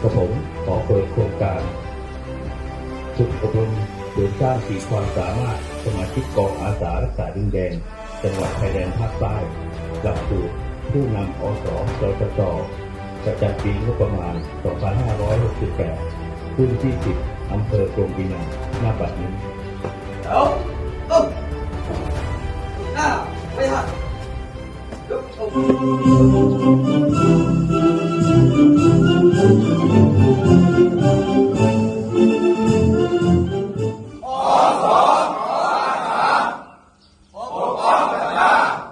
กระผมขอเปิดโครงการฝึกอบรมเสริมสร้างขีดความสามารถสมาชิกกองอาสารักษาดินแดน จังหวัดชายแดนภาคใต้หลักสูตรผู้นำอสจจจประจำปีงบประมาณ 2568รุ่นที่ 10 อำเภอกรงปีนังหน้าบัดนี้เอาเอาหน้าไม่ทันยก God